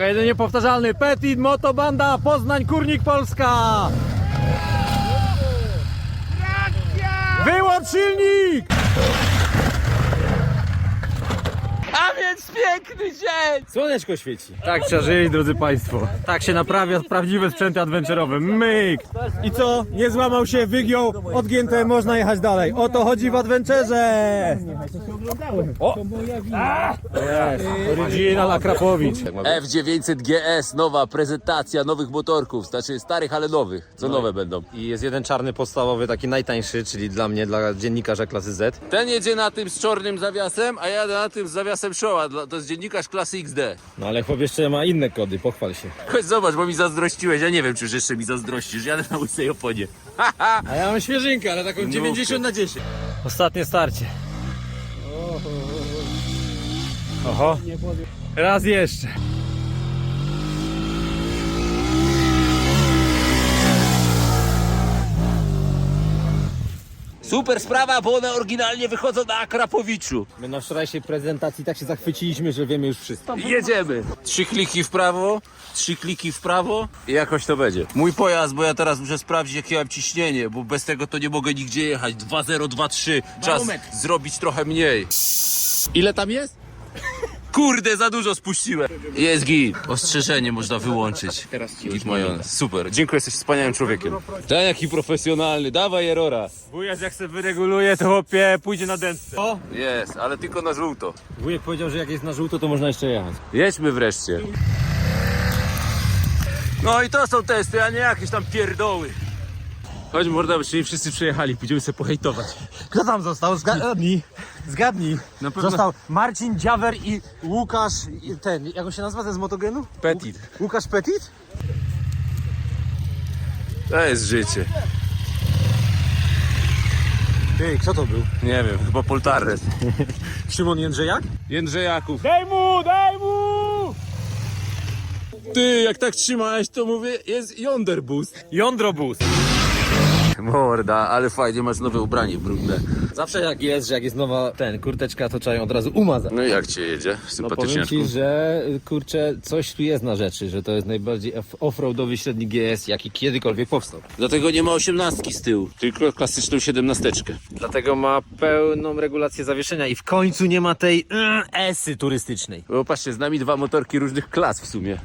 Jeden niepowtarzalny Petit Motobanda Poznań Kurnik Polska! Wyłącz silnik! A więc piękny dzień! Słoneczko świeci. Tak trzeba żyć, drodzy Państwo. Tak się naprawia prawdziwe sprzęty adventurowe. Myk! I co? Nie złamał się, wygiął, odgięte, można jechać dalej. O to chodzi w adventurze! O! Jest, Original Akrapowicz. F900 GS, nowa prezentacja nowych motorków, znaczy starych, ale nowych. Co nowe będą? I jest jeden czarny podstawowy, taki najtańszy, czyli dla mnie, dla dziennikarza klasy Z. Ten jedzie na tym z czarnym zawiasem, a ja na tym z zawiasem Showa. Dla- To jest dziennikarz klasy XD. No ale chłop jeszcze ma inne kody, pochwal się. Chodź zobacz, bo mi zazdrościłeś. Ja nie wiem, czy już jeszcze mi zazdrościsz. Jadę na łysej oponie. A ja mam świeżynkę, ale taką 90 na 10. Ostatnie starcie. Oho. Raz jeszcze. Super sprawa, bo one oryginalnie wychodzą na Akrapowiczu. My na wczorajszej prezentacji tak się zachwyciliśmy, że wiemy już wszystko. Jedziemy. Trzy kliki w prawo, trzy kliki w prawo i jakoś to będzie. Mój pojazd, bo ja teraz muszę sprawdzić jakie mam ciśnienie, bo bez tego to nie mogę nigdzie jechać. 2,023. Czas zrobić trochę mniej. Ile tam jest? Kurde, za dużo spuściłem. Jest git. Ostrzeżenie można wyłączyć. Teraz ci majonez. Super. Dziękuję, jesteś wspaniałym człowiekiem. Ten jaki profesjonalny. Dawaj Erora. Wujas jak se wyreguluje, to chłopie pójdzie na dętce. O! Jest, ale tylko na żółto. Wujek powiedział, że jak jest na żółto, to można jeszcze jechać. Jedźmy wreszcie. No i to są testy, a nie jakieś tam pierdoły. Chodź morda, bo nie wszyscy przyjechali, pójdziemy sobie pohejtować. Kto tam został? Zgadnij. Zgadnij. Na pewno- Został Marcin Dziawer i Łukasz, i ten, jak on się nazywa ten z motogenu? Petit. Łukasz Petit? To jest życie. Ty, kto to był? Nie wiem, chyba Poltarres. Szymon Jędrzejak? Jędrzejaków. Daj mu, daj mu! Ty, jak tak trzymałeś, to mówię, jest Yonderbus. Jądrobus. Morda, ale fajnie, masz nowe ubranie brudne. Zawsze jak jest, że jak jest nowa ten, kurteczka, to trzeba ją od razu umazać. No i jak cię jedzie? No powiem Sympatycznie. ci, że kurczę, coś tu jest na rzeczy, że to jest najbardziej off- offroadowy średni GS, jaki kiedykolwiek powstał. Dlatego nie ma osiemnastki z tyłu, tylko klasyczną siedemnasteczkę. Dlatego ma pełną regulację zawieszenia i w końcu nie ma tej mm, esy turystycznej. Bo patrzcie, z nami dwa motorki różnych klas w sumie.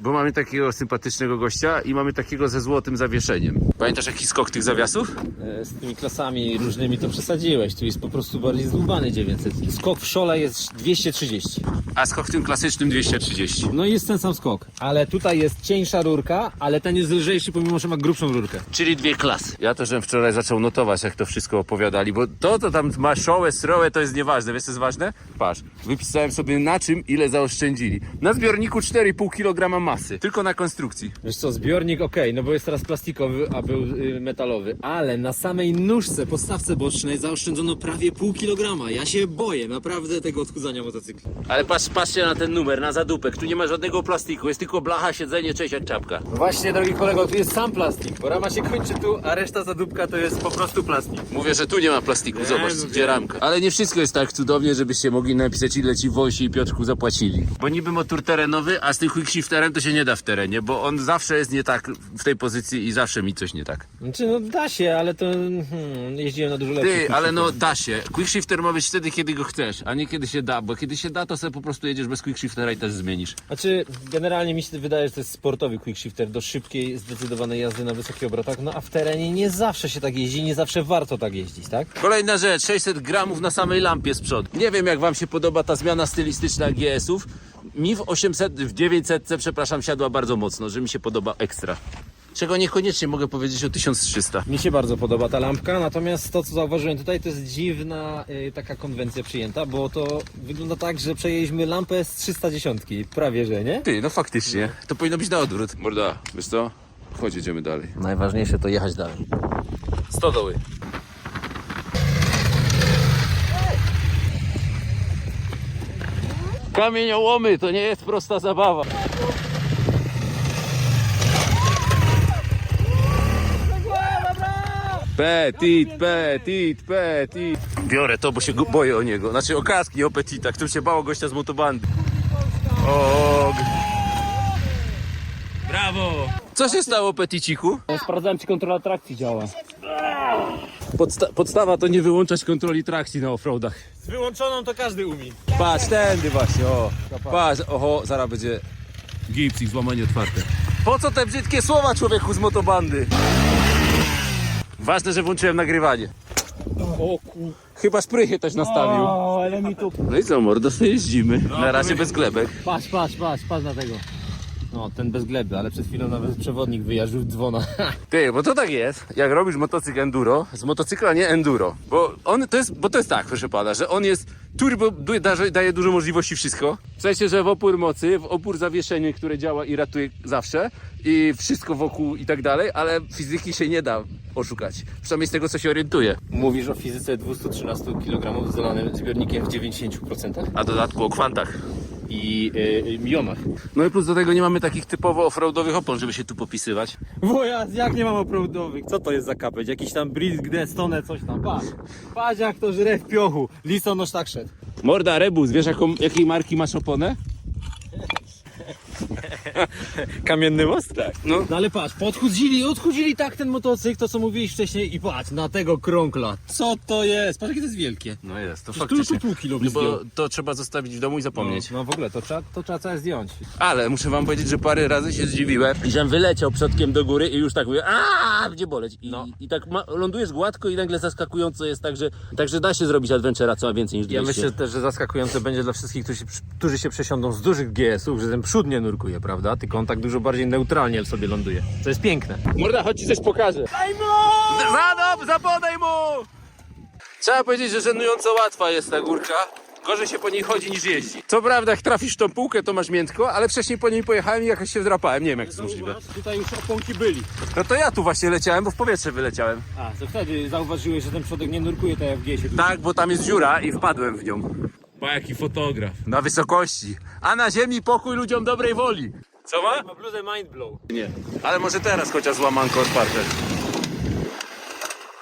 Bo mamy takiego sympatycznego gościa i mamy takiego ze złotym zawieszeniem. Pamiętasz jaki skok tych zawiasów? E, Z tymi klasami różnymi to przesadziłeś, tu jest po prostu bardziej zdłubany 900. Skok w szole jest 230. A skok tym klasycznym 230. No i jest ten sam skok, ale tutaj jest cieńsza rurka, ale ten jest lżejszy pomimo, że ma grubszą rurkę. Czyli dwie klasy. Ja to, żem wczoraj zaczął notować, jak to wszystko opowiadali, bo to, to tam ma szołę, srołę, to jest nieważne. Wiesz, co jest ważne? Patrz, wypisałem sobie na czym, ile zaoszczędzili. Na zbiorniku 4,5 kg masy, tylko na konstrukcji. Wiesz co, zbiornik ok, no bo jest teraz plastikowy, a był y, metalowy, ale na samej nóżce, podstawce bocznej zaoszczędzono prawie pół kilograma. Ja się boję naprawdę tego odchudzania motocykli. Ale patrz, patrzcie na ten numer, na zadupek. Tu nie ma żadnego plastiku, jest tylko blacha, siedzenie, cześć jak czapka. Właśnie, drogi kolego, tu jest sam plastik, bo rama się kończy tu, a reszta zadupka to jest po prostu plastik. Mówię, że tu nie ma plastiku, zobacz, gdzie wiem. ramka. Ale nie wszystko jest tak cudownie, żebyście mogli napisać, ile ci Wojsi i Piotrku zapłacili. Bo niby motor terenowy, a z tym quickshifterem to się nie da w terenie, bo on zawsze jest nie tak w tej pozycji i zawsze mi coś nie tak. Znaczy, no da się, ale to hmm, jeździłem na dużo lepszych. Ty, ale no da się. Quickshifter ma być wtedy, kiedy go chcesz, a nie kiedy się da, bo kiedy się da, to sobie po prostu jedziesz bez quickshiftera i też zmienisz. Znaczy, generalnie mi się wydaje, że to jest sportowy quickshifter do szybkiej, zdecydowanej jazdy na wysokich obrotach, no a w terenie nie zawsze się tak jeździ, nie zawsze warto tak jeździć, tak? Kolejna rzecz, 600 gramów na samej lampie z przodu. Nie wiem jak wam się podoba ta zmiana stylistyczna GS-ów. Mi w 800, w 900, przepraszam, siadła bardzo mocno, że mi się podoba ekstra. Czego niekoniecznie mogę powiedzieć o 1300. Mi się bardzo podoba ta lampka, natomiast to co zauważyłem tutaj to jest dziwna y, taka konwencja przyjęta, bo to wygląda tak, że przejęliśmy lampę z 310, prawie że, nie? Ty, no faktycznie. To powinno być na odwrót. Morda, wiesz co? Chodź, jedziemy dalej. Najważniejsze to jechać dalej. Stodoły. Kamieniołomy to nie jest prosta zabawa. Petit, petit, petit. Biorę to, bo się go boję o niego. Znaczy o kaski, o petita, który się bało gościa z motobandy. O, Brawo! Co się stało, Peticiku? Sprawdzałem, czy kontrola trakcji działa. Podsta- podstawa to nie wyłączać kontroli trakcji na offroadach. Z wyłączoną to każdy umie. Patrz, tędy właśnie, o. Patrz, oho, zaraz będzie gips i złamanie otwarte. Po co te brzydkie słowa, człowieku z motobandy? Ważne, że włączyłem nagrywanie. O ku... Chyba szprychy też nastawił. O, ale mi tu... No i co, mordo, sobie jeździmy. Na razie bez glebek. Patrz, patrz, patrz, patrz na tego. No, ten bez gleby, ale przed chwilą nawet przewodnik wyjarzył dzwona. Ty, bo to tak jest, jak robisz motocykl enduro, z motocykla nie enduro, bo on to jest, bo to jest tak, proszę pana, że on jest turbo, daje, daje dużo możliwości wszystko. W sensie, że w opór mocy, w opór zawieszenie, które działa i ratuje zawsze i wszystko wokół i tak dalej, ale fizyki się nie da oszukać. Przynajmniej z tego, co się orientuje. Mówisz o fizyce 213 kg z zelanym zbiornikiem w 90% A dodatku o kwantach. I yy, jonach. No i plus do tego nie mamy takich typowo offroadowych opon, żeby się tu popisywać. Wujas, jak nie mam oprowodowych? Co to jest za kapeć? Jakiś tam Brisk, Stone, coś tam. Patrz. Patrz jak to żre w piochu. Listonosz tak szedł. Morda, Rebus, wiesz jaką, jakiej marki masz oponę? Kamienny most? Tak. No, No ale patrz, podchudzili, odchudzili tak ten motocykl, to co mówiłeś wcześniej i patrz, na tego krąkla. Co to jest? Patrz jakie to jest wielkie. no jest, to Tu, tu pół kilo No bo to trzeba zostawić w domu i zapomnieć. No w ogóle, to trzeba, to trzeba całe zdjąć. Ale muszę wam powiedzieć, że parę razy się zdziwiłem i żem wyleciał przodkiem do góry i już tak mówię, a będzie boleć. I, i tak ma, lądujesz gładko i nagle zaskakująco jest tak, że, tak, że da się zrobić adventura co ma więcej niż 200. Ja myślę też, że zaskakujące będzie dla wszystkich, którzy, którzy się przesiądą z dużych GS-ów, że ten przód nie nurkuje, prawda? Tylko on tak dużo bardziej neutralnie sobie ląduje. To jest piękne. Morda, chodź ci coś pokażę. Daj mu! Zadob, zapodaj mu! Trzeba powiedzieć, że żenująco łatwa jest ta górka. Gorzej się po niej chodzi niż jeździ. Co prawda, jak trafisz tą półkę, to masz miętko, ale wcześniej po niej pojechałem i jakoś się wdrapałem. Nie wiem, jak to jest możliwe. tutaj już oponki byli. No to ja tu właśnie leciałem, bo w powietrze wyleciałem. A, to wtedy zauważyłeś, że ten przodek nie nurkuje tak jak w GS-ie. Tak, bo tam jest dziura i wpadłem w nią. Pa, jaki fotograf. Na wysokości. A na ziemi pokój ludziom dobrej woli. Co ma? Ma bluzę Mindblow. Nie. Ale może teraz chociaż złamanko otwarte.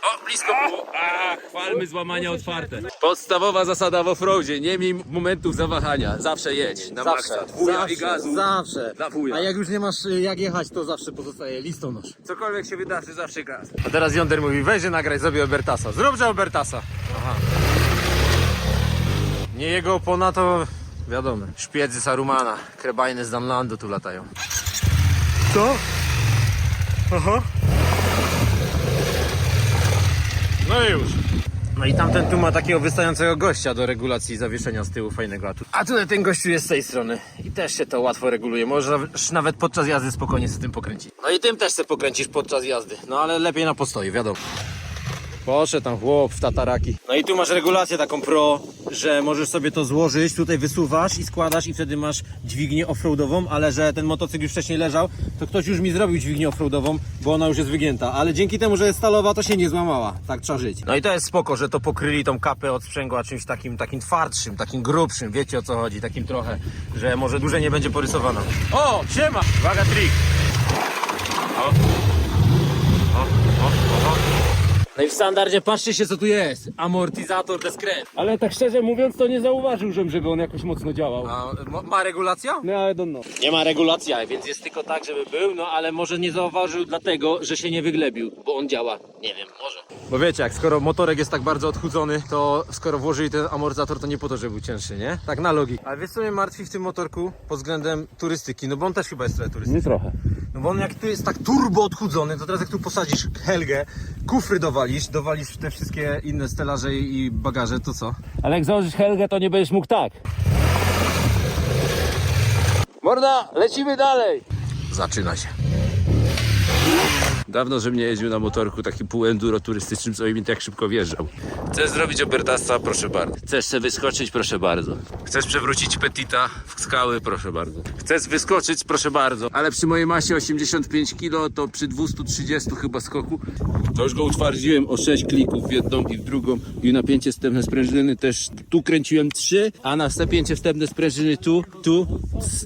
O, blisko było. A, chwalmy złamania otwarte. Podstawowa zasada w offroadzie. Nie miej momentów zawahania. Zawsze jedź. Na maksa. Dwuja i gazu. Zawsze. Dla wuja. A jak już nie masz y, jak jechać, to zawsze pozostaje listonosz. Cokolwiek się wydarzy, zawsze gaz. A teraz Yonder mówi, weź, że nagraj sobie Obertasa. Zróbże Obertasa. Aha. Nie jego opona to wiadomo. Szpiedzy Sarumana, krebajny z Danlandu tu latają. Co? Aha. No i już. No i tamten tu ma takiego wystającego gościa do regulacji zawieszenia z tyłu fajnego. A, tu... A tutaj ten gościu jest z tej strony. I też się to łatwo reguluje. Możesz nawet podczas jazdy spokojnie z tym pokręcić. No i tym też się pokręcisz podczas jazdy. No ale lepiej na postoju, wiadomo. Poszedł tam chłop w tataraki. No i tu masz regulację taką pro, że możesz sobie to złożyć, tutaj wysuwasz i składasz i wtedy masz dźwignię offroadową, ale że ten motocykl już wcześniej leżał, to ktoś już mi zrobił dźwignię offroadową, bo ona już jest wygięta, ale dzięki temu, że jest stalowa, to się nie złamała. Tak trzeba żyć. No i to jest spoko, że to pokryli tą kapę od sprzęgła czymś takim, takim twardszym, takim grubszym, wiecie o co chodzi, takim trochę, że może dłużej nie będzie porysowana. O, siema! Uwaga, trik! O, o, o, o. No i w standardzie patrzcie się co tu jest. Amortyzator deskręt. Ale tak szczerze mówiąc, to nie zauważyłbym, żeby on jakoś mocno działał. A ma, ma regulacja? No ale don't know. Nie ma regulacja, więc jest tylko tak, żeby był, no ale może nie zauważył dlatego, że się nie wyglebił, bo on działa. Nie wiem, może. Bo wiecie, jak skoro motorek jest tak bardzo odchudzony, to skoro włożyli ten amortyzator, to nie po to, żeby był cięższy, nie? Tak na logik. Ale wiesz co mnie martwi w tym motorku pod względem turystyki, no bo on też chyba jest trochę turystyczny. Nie trochę. No bo on jak tu jest tak turbo odchudzony, to teraz jak tu posadzisz Helgę, kufry dowalisz, dowalisz te wszystkie inne stelaże i bagaże, to co? Ale jak założysz Helgę, to nie będziesz mógł tak. Morda, lecimy dalej. Zaczyna się. Dawno, żebym nie jeździł na motorku takim półenduro turystycznym, co mi tak szybko wjeżdżał. Chcesz zrobić obertasa? Proszę bardzo. Chcesz sobie wyskoczyć? Proszę bardzo. Chcesz przewrócić petita w skały? Proszę bardzo. Chcesz wyskoczyć? Proszę bardzo. Ale przy mojej masie 85 kg, to przy 230 chyba skoku, to już go utwardziłem o 6 klików w jedną i w drugą i napięcie wstępne sprężyny też tu kręciłem 3, a na napięcie wstępne sprężyny tu, tu,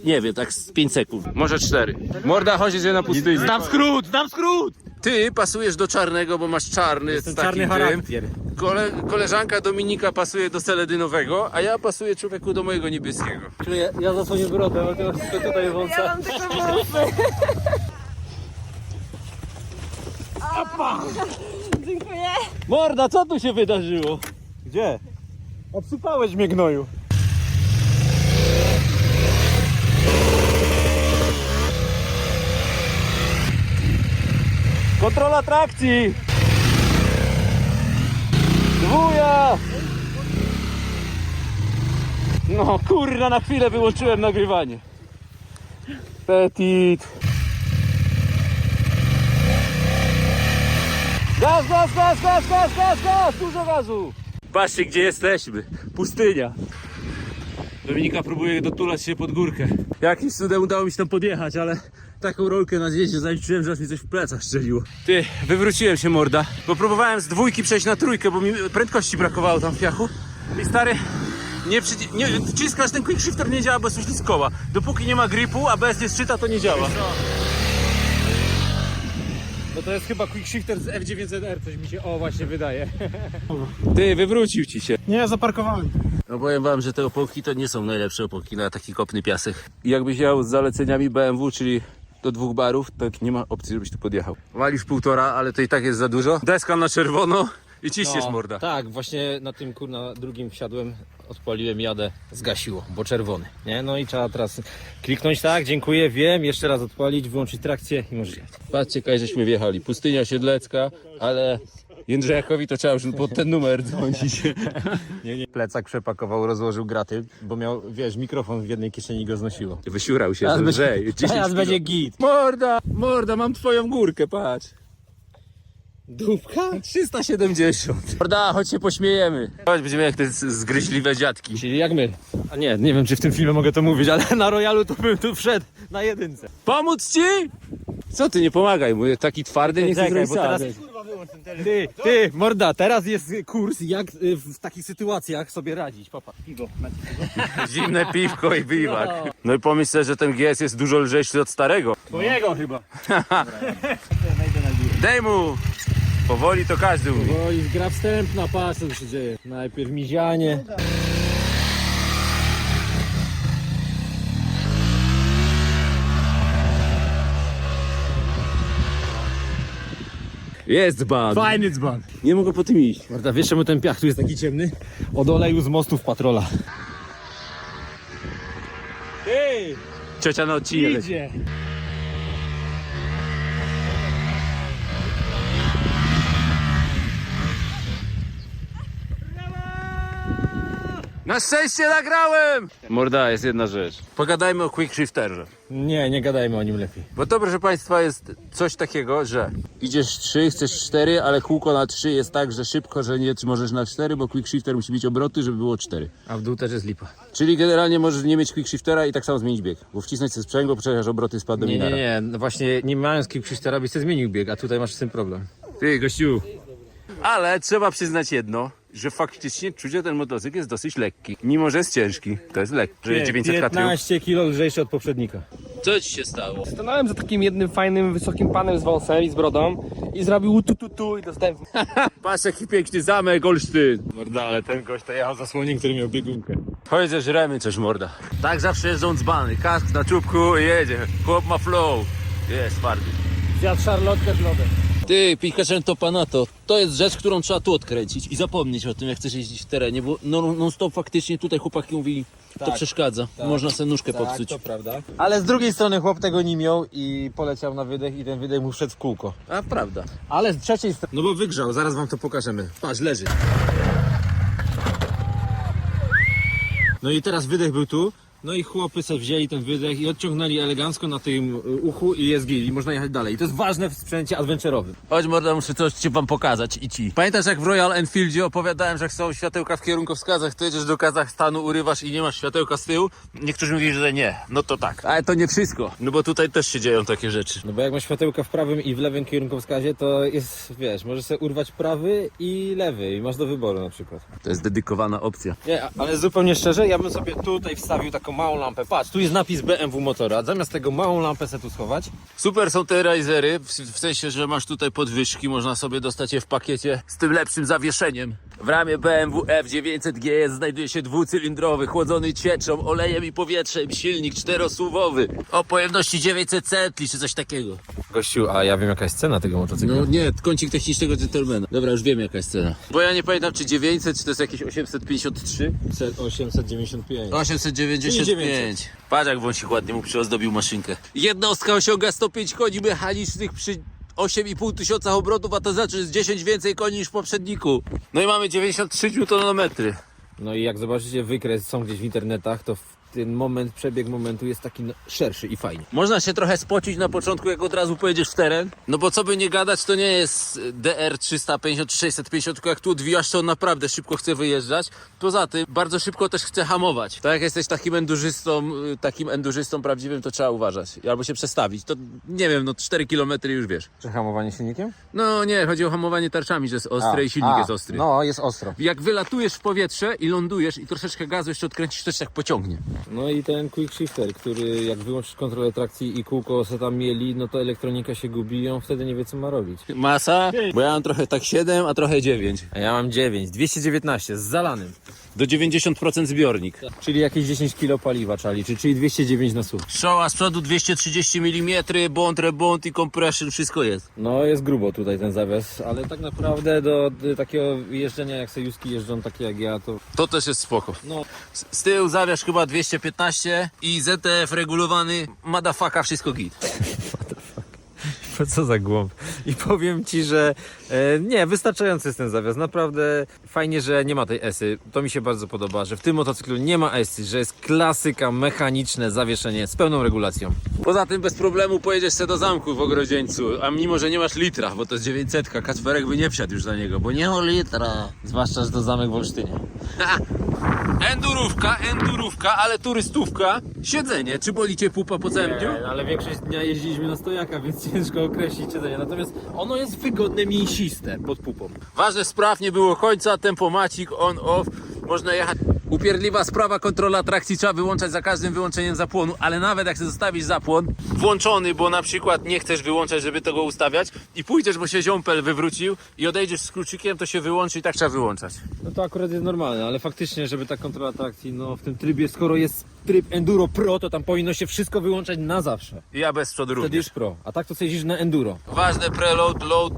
nie wiem, tak z 5 sekund. Może 4. Morda chodzi, że na pustyni. Dam skrót, dam skrót! ty pasujesz do czarnego, bo masz czarny Jestem z takim czarny charakter. Kole, koleżanka Dominika pasuje do seledynowego, a ja pasuję człowieku do mojego niebieskiego. Czyli ja, ja zasłonię brodę, a ty masz tutaj wąsa. Ja mam tylko wąsy. Dziękuję. Morda, co tu się wydarzyło? Gdzie? Obsypałeś mnie gnoju. Kontrola trakcji! Dwuja! No kurna, na chwilę wyłączyłem nagrywanie. Petit. Gaz, gaz, gaz, gaz, gaz, gaz, gaz, dużo gazu. Patrzcie, gdzie jesteśmy. Pustynia. Dominika próbuje dotulać się pod górkę. Jakimś cudem udało mi się tam podjechać, ale taką rolkę na zjeździe zaliczyłem, że aż mi coś w plecach strzeliło. Ty, wywróciłem się morda, bo próbowałem z dwójki przejść na trójkę, bo mi prędkości brakowało tam w piachu. I stary, nie, przyci- nie wciskasz ten quick shifter nie działa, bo jest z koła. Dopóki nie ma gripu, a bez nie szczyta, to nie działa. No to jest chyba quick shifter z F9ZR, coś mi się o właśnie wydaje. Ty, wywrócił ci się. Nie, zaparkowałem. No powiem wam, że te opoki to nie są najlepsze opoki na taki kopny piasek. I jakbyś jechał z zaleceniami BMW, czyli do dwóch barów, to nie ma opcji, żebyś tu podjechał. Walisz półtora, ale to i tak jest za dużo. Deska na czerwono i ciśniesz morda. Tak, właśnie na tym kurna drugim wsiadłem, odpaliłem, jadę, zgasiło, bo czerwony. Nie? No i trzeba teraz kliknąć tak, dziękuję, wiem, jeszcze raz odpalić, wyłączyć trakcję i możesz jechać. Patrzcie, kaj żeśmy wjechali. Pustynia Siedlecka, ale Jędrzejakowi to trzeba już pod ten numer dzwonić. Nie, nie. Plecak przepakował, rozłożył graty, bo miał, wiesz, mikrofon w jednej kieszeni go znosiło. Wysiurał się, będzie, 10 teraz będzie git. Morda, morda, mam twoją górkę, patrz. Dupka? 370. Morda, chodź się pośmiejemy. Chodź, będziemy jak te zgryźliwe dziadki. Czyli jak my. A nie, nie wiem czy w tym filmie mogę to mówić, ale na Royalu to bym tu wszedł na jedynce. Pomóc ci? Co ty, nie pomagaj, mówię, taki twardy, nie zrobić bo teraz... Ty, ty, morda, teraz jest kurs jak y, w takich sytuacjach sobie radzić. Papa, piwo. Zimne piwko i biwak. No i pomyśl sobie, że ten GS jest dużo lżejszy od starego. Twojego chyba. Dej mu! Powoli to każdy mówi. Jest gra wstępna, patrz co tu się dzieje. Najpierw mizianie. Jest ban. Fajny dzban. Nie mogę po tym iść. Morda, wiesz czemu ten piach tu jest taki ciemny? Od oleju z mostów patrola. Ty, Ciocia na odcinek. idzie. Na szczęście nagrałem! Morda, jest jedna rzecz. Pogadajmy o quick shifterze. Nie, nie gadajmy o nim lepiej. Bo to, proszę Państwa, jest coś takiego, że idziesz 3, chcesz 4, ale kółko na 3 jest tak, że szybko, że nie możesz na 4, bo quick shifter musi mieć obroty, żeby było 4. A w dół też jest lipa. Czyli generalnie możesz nie mieć quick shiftera i tak samo zmienić bieg. Bo wcisnąć sobie sprzęgło, przejechać obroty, spadł do Nie, nie, nie, no właśnie nie mając kickshistera byś sobie zmienił bieg, a tutaj masz z tym problem. Ty, gościu. Ale trzeba przyznać jedno, że faktycznie czucie ten motocykl jest dosyć lekki. Mimo, że jest ciężki. To jest lekki. Że 900 kg. 15 kg lżejszy od poprzednika. Co ci się stało? Stanąłem za takim jednym fajnym, wysokim panem z wąsem i z brodą i zrobił tu tu tu i dostałem Patrz jaki piękny zamek, Olsztyn. Morda, ale ten gość to jechał za słonie, który miał biegunkę. Chodź, że żremy coś, morda. Tak zawsze jeżdżą dzbany. Kask na czubku i jedzie. Chłop ma flow. Jest twardy. Zjadł szarlotkę z lodem. Ty, Pikachu to panato. To jest rzecz, którą trzeba tu odkręcić i zapomnieć o tym, jak chcesz jeździć w terenie, bo non, non stop faktycznie tutaj chłopaki mówili, to przeszkadza. Można sobie nóżkę popsuć. to prawda. Ale z drugiej strony chłop tego nie miał i poleciał na wydech i ten wydech mu wszedł w kółko. A prawda. Ale z trzeciej strony... No bo wygrzał, zaraz wam to pokażemy. Patrz, leży. No i teraz wydech był tu. No i chłopy sobie wzięli ten wydech i odciągnęli elegancko na tym uchu i jest gil i można jechać dalej. I to jest ważne w sprzęcie adventure'owym. Chodź morda, muszę coś ci wam pokazać i ci. Pamiętasz jak w Royal Enfieldzie opowiadałem, że jak są światełka w kierunkowskazach, to jedziesz do Kazachstanu, urywasz i nie masz światełka z tyłu? Niektórzy mówili, że nie. No to tak. Ale to nie wszystko. No bo tutaj też się dzieją takie rzeczy. No bo jak masz światełka w prawym i w lewym kierunkowskazie, to jest, wiesz, możesz sobie urwać prawy i lewy i masz do wyboru na przykład. To jest dedykowana opcja. Nie, ale zupełnie szczerze, ja bym sobie tutaj wstawił taką małą lampę. Patrz, tu jest napis BMW Motora. Zamiast tego małą lampę sobie tu schować. Super są te risery, w, w sensie, że masz tutaj podwyżki, można sobie dostać je w pakiecie z tym lepszym zawieszeniem. W ramie BMW F900 GS znajduje się dwucylindrowy, chłodzony cieczą, olejem i powietrzem silnik czterosuwowy o pojemności 900 centli czy coś takiego. Gościu, a ja wiem jaka jest cena tego motocykla. No nie, kącik technicznego gentlemana. Dobra, już wiem jaka jest cena. Bo ja nie pamiętam czy 900, czy to jest jakieś 853? 895. 895. Patrz jak wąsik ładnie mu przyozdobił maszynkę. Jednostka osiąga 105 koni mechanicznych przy 8,5 tysiąca obrotów, a to znaczy, że jest 10 więcej koni niż w poprzedniku. No i mamy 93 Nm. No i jak zobaczycie wykres są gdzieś w internetach, to w ten moment, przebieg momentu jest taki no, szerszy i fajnie. Można się trochę spocić na początku, jak od razu pojedziesz w teren. No bo co by nie gadać, to nie jest DR 350 czy 650, tylko jak tu odwijasz, to on naprawdę szybko chce wyjeżdżać. Poza tym bardzo szybko też chce hamować. Tak jak jesteś takim endurzystą, y, takim endurzystą prawdziwym, to trzeba uważać. Albo się przestawić. To nie wiem, no 4 km już wiesz. Czy hamowanie silnikiem? No nie, chodzi o hamowanie tarczami, że jest ostre i silnik jest ostry. No, jest ostro. Jak wylatujesz w powietrze i lądujesz i troszeczkę gazu jeszcze odkręcisz, to się tak pociągnie. No i ten quick shifter, który jak wyłączysz kontrolę trakcji i kółko se tam mieli, no to elektronika się gubi i on wtedy nie wie co ma robić. Masa? Bo ja mam trochę tak 7, a trochę 9. A ja mam 9, 219 z zalanym. Do 90% zbiornik. Czyli jakieś 10 kg paliwa trzeba liczyć, czyli 209 na słuch. Szoła z przodu 230 mm, bond, rebond i compression, wszystko jest. No jest grubo tutaj ten zawias, ale tak naprawdę do, do takiego jeżdżenia jak sejuski jeżdżą takie jak ja, to To też jest spoko. no Z, z tyłu zawiasz chyba 215 i ZTF regulowany, madafaka, wszystko git. Co za głąb. I powiem ci, że nie, wystarczający jest ten zawias. Naprawdę fajnie, że nie ma tej esy. To mi się bardzo podoba, że w tym motocyklu nie ma esy, że jest klasyka, mechaniczne zawieszenie z pełną regulacją. Poza tym bez problemu pojedziesz se do zamku w Ogrodzieńcu, a mimo, że nie masz litra, bo to jest 900, Kacperek by nie wsiadł już za niego, bo nie ma litra. Zwłaszcza, że to zamek w Olsztynie. Ha! Endurówka, endurówka, ale turystówka. Siedzenie, czy boli cię pupa po całym dniu? Nie, ale większość dnia jeździliśmy na stojaka, więc ciężko określić siedzenie. Natomiast ono jest wygodne, mięsiste pod pupą. Ważnych spraw nie było końca, tempomacik on, off, można jechać. Upierdliwa sprawa, kontrola trakcji trzeba wyłączać za każdym wyłączeniem zapłonu, ale nawet jak chcesz zostawić zapłon włączony, bo na przykład nie chcesz wyłączać, żeby tego ustawiać i pójdziesz, bo się ziąpel wywrócił i odejdziesz z kluczykiem, to się wyłączy i tak trzeba wyłączać. No to akurat jest normalne, ale faktycznie, żeby ta kontrola trakcji, no w tym trybie, skoro jest tryb Enduro Pro, to tam powinno się wszystko wyłączać na zawsze. I ja bez przodu Wtedy również. już Pro. A tak to sobie jeździsz na Enduro. Ważne preload, load,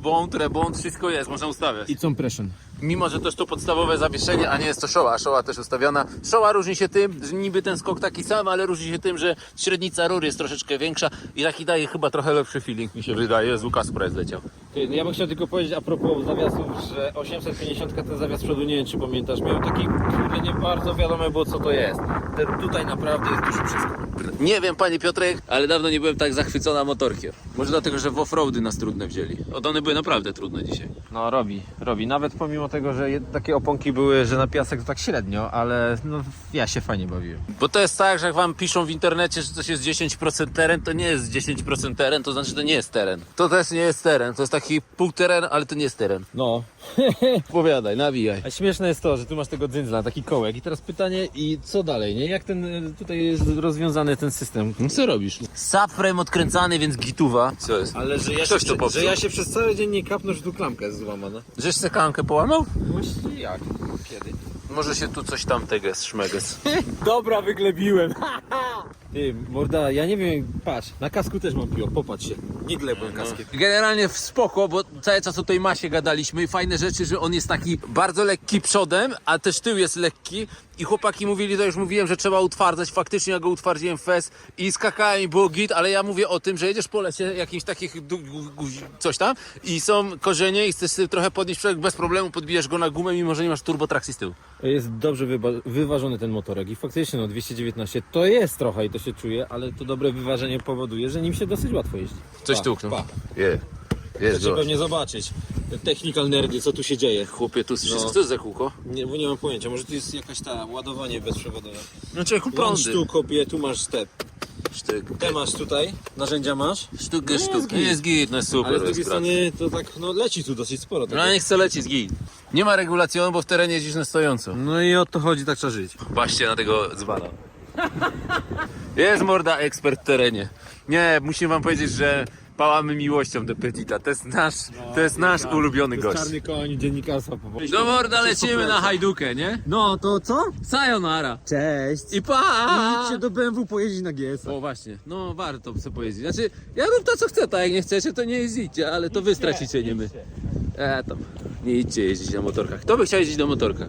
bond, rebond, wszystko jest, można ustawiać. I compression. Mimo, że to jest to podstawowe zawieszenie, a nie jest to szoła, szoła też ustawiona. Szoła różni się tym, że niby ten skok taki sam, ale różni się tym, że średnica rur jest troszeczkę większa i taki daje chyba trochę lepszy feeling, mi się wydaje. Z Łukasz Press leciał. Ty, no ja bym chciał tylko powiedzieć a propos zawiasów, że 850 ten zawias przodu, nie wiem czy pamiętasz, miał taki, kurde, nie bardzo wiadomo było co to jest. Ten tutaj naprawdę jest duży przeskok. Nie wiem, panie Piotrek, ale dawno nie byłem tak zachwycona motorkiem. Może dlatego, że w offroady nas trudne wzięli. Od one były naprawdę trudne dzisiaj. No robi, robi. Nawet pomimo tego, że takie oponki były, że na piasek to tak średnio, ale no ja się fajnie bawiłem. Bo to jest tak, że jak wam piszą w internecie, że coś jest 10% teren, to nie jest 10% teren, to znaczy, że to nie jest teren. To też nie jest teren, to jest taki pół teren, ale to nie jest teren. No. Powiadaj, nawijaj. A śmieszne jest to, że tu masz tego dzyndzla, taki kołek i teraz pytanie i co dalej, nie? Jak ten y, tutaj jest rozwiązany ten system? Co robisz? Subframe odkręcany, więc gituwa. Co jest? Ale że ja, Ktoś się, to popsuł. że ja się przez cały dzień nie kapnę, że tu klamka jest złamana. Żeś sekankę połamał? Właściwie jak? Kiedy? Może się tu coś tam teges, szmeges. Dobra, wyglebiłem. Ty, morda, ja nie wiem, patrz, na kasku też mam piło, popatrz się. Nie glebłem kaskiem. Generalnie w spoko, bo cały czas o tej masie gadaliśmy i fajne rzeczy, że on jest taki bardzo lekki przodem, a też tył jest lekki i chłopaki mówili, to już mówiłem, że trzeba utwardzać, faktycznie ja go utwardziłem w fez i skakałem i było git, ale ja mówię o tym, że jedziesz po lesie jakimś takich du- gu- gu- coś tam i są korzenie i chcesz sobie trochę podnieść przodek, bez problemu podbijesz go na gumę, mimo że nie masz turbo trakcji z tyłu. Jest dobrze wyba- wyważony ten motorek i faktycznie no 219 to jest trochę i to się czuje, ale to dobre wyważenie powoduje, że nim się dosyć łatwo jeździ. Coś tuknął. pa. Je. Jest Chcecie pewnie zobaczyć. Te technical nerdy, co tu się dzieje. Chłopie, tu wszystko, No. co to jest za kółko? Nie, bo nie mam pojęcia, może to jest jakaś ta ładowanie bezprzewodowe. No człowieku Prąd sztuk, kopie, tu masz te. Sztyk. Te masz tutaj, narzędzia masz. Sztukę, No, sztukę. jest git. Jest git, no super. Ale z jest drugiej praca. strony to tak, no leci tu dosyć sporo. No ja nie chcę lecieć z git. Nie ma regulacjonu, bo w terenie jeździsz na stojąco. No i o to chodzi, tak trzeba żyć. Patrzcie na tego dzbana. Jest morda ekspert w terenie. Nie, musimy wam powiedzieć, że Pałamy miłością do Petita. To jest nasz, to jest nasz ulubiony gość. Czarny koń dziennikarstwa po Do morda lecimy na hajdukę, nie? No to co? Sayonara. Cześć! I pa! Idźcie do BMW pojeździć na GS. O właśnie, no warto sobie pojeździć. Znaczy, ja rób to co chcę, tak jak nie chcecie, to nie jeździcie, ale to wy stracicie, nie my. E tam, nie idźcie jeździć na motorkach. Kto by chciał jeździć na motorkach?